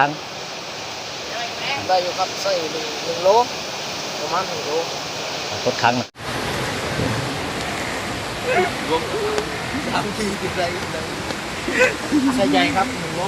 ครั้ง ได้อยู่ครับใส่หนึ่งหนึ่งโลประมาณหนึ่งโลกดครั้งนะสามทีติดไรใส่ใหญ่ครับหนึ่งโล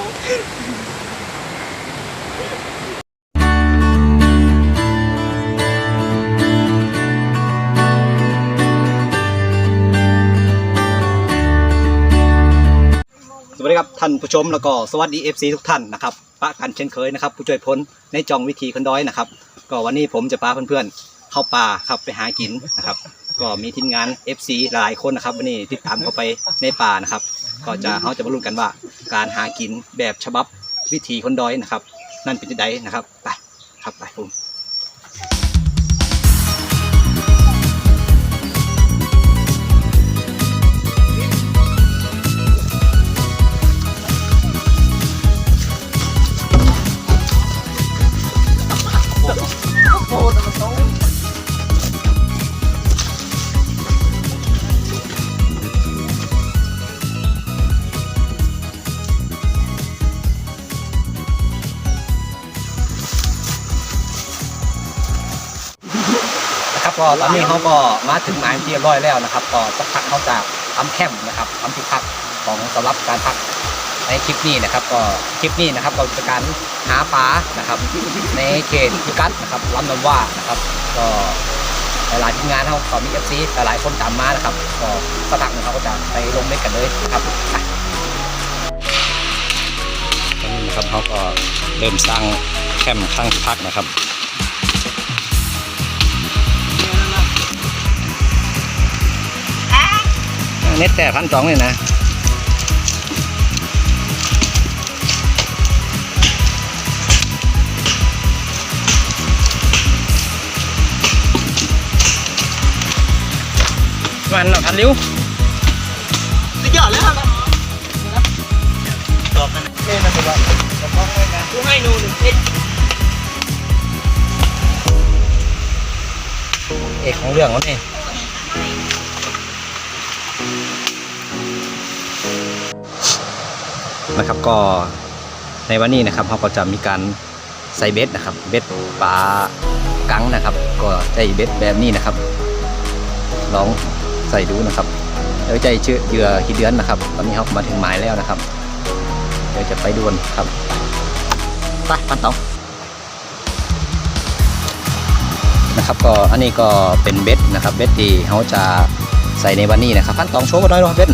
สวัสดีครับท่านผู้ชมแล้วก็สวัสดี FC ทุกท่านนะครับ ปะกันเช่นเคยนะครับผู้ช่วยพ้นในจองวิธีคนด้อยนะครับ ก็วันนี้ผมจะพาเพื่อนๆเข้าป่าครับไปหากินนะครับ ก็มีทีมงาน FC หลายคนนะครับ วันนี้ติดตามเข้าไปในป่านะครับ ก็จะเขาจะมาลุ้นกันว่า การหากินแบบฉบับวิธีคนด้อยนะครับ นั่นเป็นยังไดนะครับไปครับไปผม อ้แต่มันต้อนะครับก็ตอนนี้เขาก็มาถึงหมายที่เรียบร้อยแล้วนะครับ ก็สักพักเขาจะทำแคมป์นะครับทำที่พักของสำหรับการพัก ในคลิปนี้นะครับก็คลิปนี้นะครับเราจะการหาปลานะครับ ในเขตพิกัดนะครับลำน้ำว่านะครับ ก็หลายๆทีมงานเขาก็มีเอฟซีหลายๆคนตามมานะครับก็สักพักหนึงเขาก็จะไปลงเล่นกันเลยนะครับไปตอนนี้นะครับเขาก็เริ่มสร้างแคมป์ข้างพักนะครับเน็ตแต่พันสองเลยนะ มันหรอพันริ้วสุดยอดเลยครับตอบกันเล่นนะผมว่าตอบต้องเลยนะกูให้นูหนึ่งเอ็ดเอกของเรื่องเขาเนี่ยนะครับก็ในวันนี้นะครับเขาก็จะมีการใส่เบ็ดนะครับ เบ็ดปลากังนะครับ ก็ใช้เบ็ดแบบนี้นะครับลอง ใส่ดูนะครับเดี๋ยวใจเชื่อเหยื่อขี้เดือนนะครับ ตอนนี้เขามาถึงหมายแล้วนะครับ เดี๋ยวจะไปดวนครับไปปันเตานะครับก็อันนี้ก็เป็นเบ็ดนะครับเบ็ดที่เขาจะใส่ในวันนี้นะครับพันตองโชว์มาหน่อยเนาะเบ็ด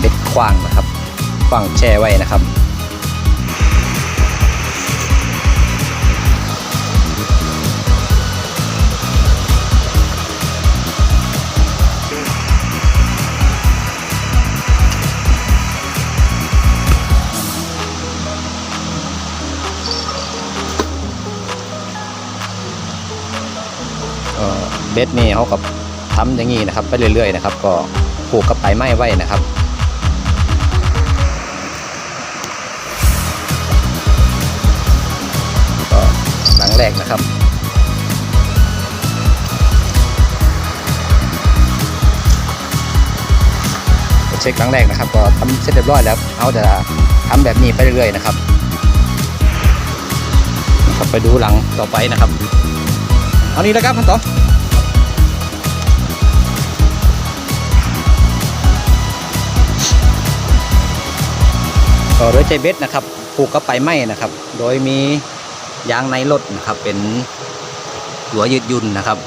เบ็ดขว้างนะครับขว้างแช่ไว้นะครับ เบ็ดนี่เขาก็ทำอย่างนี้นะครับ ไปเรื่อยๆนะครับ ก็ผูกกับไตไม้ไว้นะครับก็หลังแรกนะครับเช็คครั้งแรกนะครับ ก็ทำเสร็จเรียบร้อยแล้วเขาจะทำแบบนี้ไปเรื่อยๆนะครับ ไปดูหลังต่อไปนะครับ เอานี้แล้วครับพันต่อก็โดยใจเบ็ดนะครับผูกกับไปไหมนะครับ โดยมียางในรถนะครับ เป็นหัวยืดยุ่นนะครับ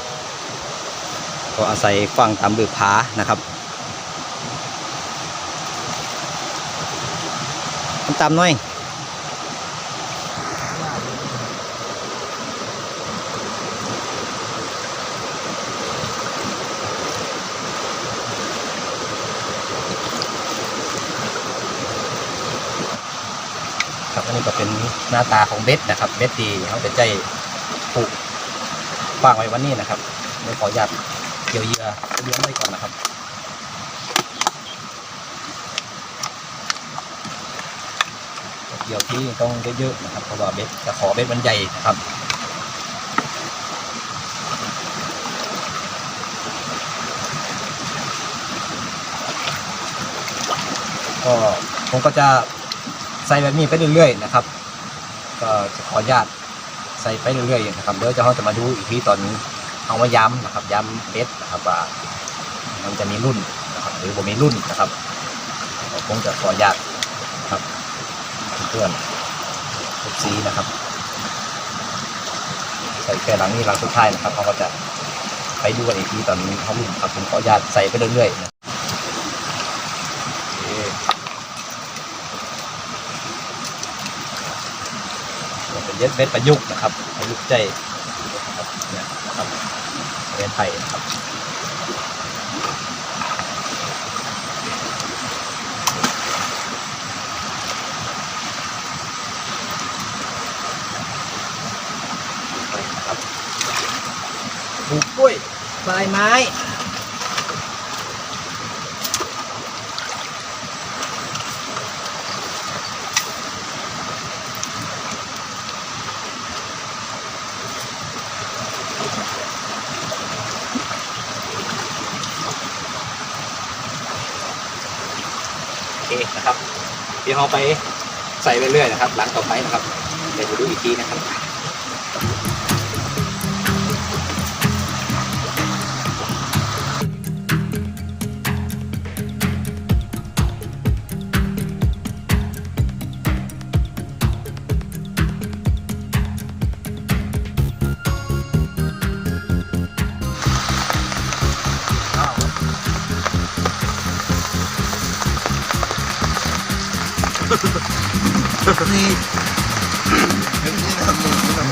ก็อาศัยฟังตามบือผานะครับตามหน่อย นนี้ก็เป็นหน้าตาของเบ็ดนะครับ เบ็ดที่เขาจะใจผูกวางไว้วันนี้นะครับเดี๋ยวขออนุญาตเกี่ยวเยื่อเลี้ยงไว้ก่อนนะครับเกี่ยวที่ต้องเยอะๆนะครับเพราะว่าเบ็ดจะขอเบ็ดมันใหญ่นะครับก็ผมก็จะ ใส่แบบนี้ไปเรื่อยๆนะครับ ก็จะขออนุญาตใส่ไปเรื่อยๆนะครับเดี๋ยวจะเราจะมาดูอีกทีตอนนี้เอามาย้ำนะครับ ย้ำเบ็ดนะครับว่ามันจะมีรุ่นนะครับ หรือบ่มีรุ่นนะครับก็คงจะขออนุญาตครับเพื่อนทุกสีนะครับใส่แค่หลังนี้หลังสุดท้ายนะครับเขาก็จะไปดูกันอีกทีตอนนี้เขารุ่นครับผมขออนุญาตใส่ไปเรื่อยๆนะโอเคเป็นเย็ ดเม็ดประยุกต์นะครับประยุกต์ใจนะครับเนี่ยนะครับเรียนไทยนะครับครับปลูกกล้วยปลายไม้ นะครับเดี๋ยวเราไปใส่ไปเรื่อยนะครับ หลังต่อไปนะครับเดี๋ยวดูอีกทีนะครับ นี่นี่นะมึงนะ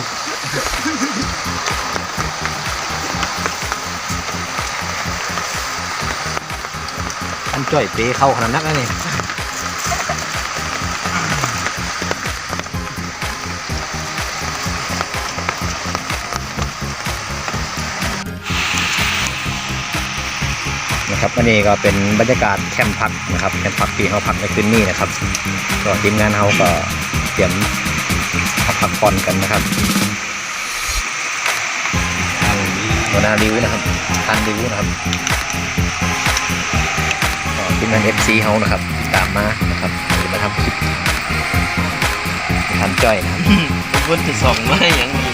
อันจ่อยเปเข้าขนาดนั้นะนี่ นะครับอันนี้ก็เป็นบรรยากาศแคมป์พักนะครับแคมป์พักที่เขาพักในคืนนี้นะครับก็ทีมงานเขาก็เตรียมพักผ่อนกันนะครับหัวหน้าริวนะครับทันริวนะครับทีมงาน FC เขานะครับติดตามมานะครับมาทำคลิปทำจ้อยนะครับวันที่สองมาอย่างนี้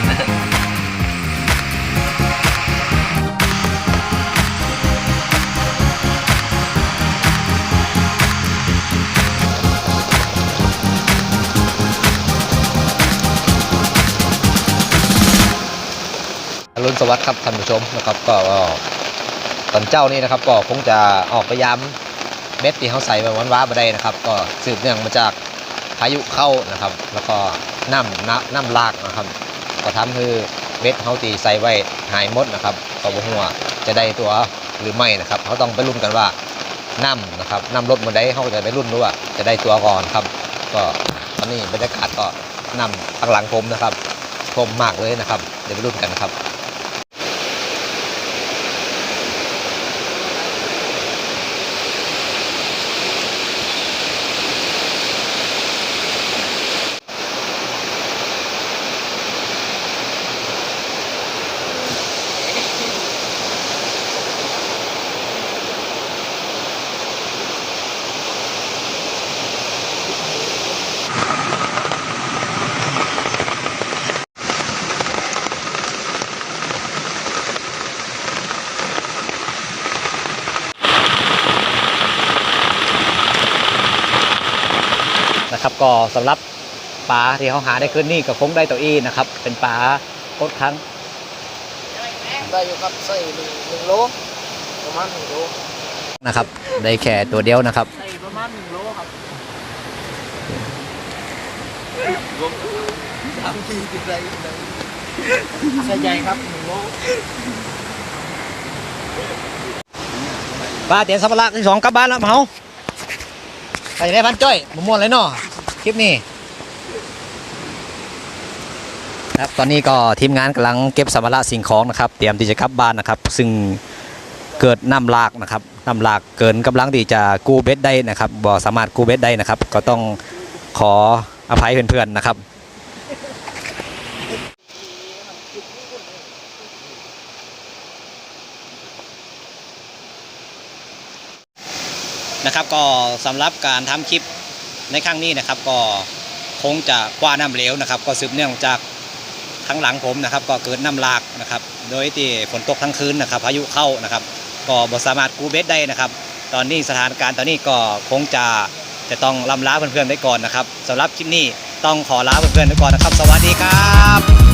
รุณสวัสดิ์ครับท่านผู้ชมนะครับก็ตอนเจ้านี่นะครับก็คงจะออกพยายามเม็ดที่เขาใส่ไปวันว้าไปได้นะครับ ก็สืบเนื่องมาจากพายุเข้านะครับ แล้วก็น้ำน้ำน้ำลากนะครับ ก็ทำให้เม็ดเขาตีใส่ไว้หายหมดนะครับก็บ่หัวจะได้ตัวหรือไม่นะครับเขาต้องไปรุ่นกันว่าน้ำนะครับน้ำลดมาได้เขาจะไปรุ่นรู้ว่าจะได้ตัวก่อนครับ ก็ตอนนี้บรรยากาศก็น้ำข้างหลังผมนะครับชมมากเลยนะครับเดี๋ยวไปรุ่นกันครับ สำหรับปลาที่เขาหาได้คืนนี้ก็คงได้ตัวอีนะครับ เป็นปลาโคตรครั้งได้อยู่ครับใส่หนึ่งหนึ่งโลประมาณหนึ่งโลนะครับ ได้แค่ตัวเดียวนะครับใส่ประมาณหนึ่งโลครับสามขีดติดไรใส่ใหญ่ครับหนึ่งโลปลาเตียนสัมภาระที่สองกลับบ้านแล้วเฮาไปได้พันจ้อยมม่วนเลยเนาะค ลิปนี้ครับตอนนี้ก็ทีมงานกำลังเก็บสัมภาระสิ่งของนะครับ เตรียมที่จะกลับบ้านนะครับ ซึ่งเกิดน้ำหลากนะครับน้ำหลากเกินกำลังที่จะกู้เบ็ดได้นะครับบ่สามารถกู้เบ็ดได้นะครับ ก็ต้องขออภัยเพื่อนๆนะครับนะครับก็สำหรับการทำคลิป ในครั้งนี้นะครับก็คงจะกว้าน้ำเหลวนะครับ ก็สืบเนื่องจากทั้งหลังผมนะครับ ก็เกิดน้ำหลากนะครับ โดยที่ฝนตกทั้งคืนนะครับพายุเข้านะครับ ก็บ่สามารถกูเบสได้นะครับ ตอนนี้สถานการณ์ตอนนี้ก็คงจะจะต้องลำลาเพื่อนๆไว้ก่อนนะครับสำหรับคลิปนี้ต้องขอลาเพื่อนๆไว้ก่อนนะครับ สวัสดีครับ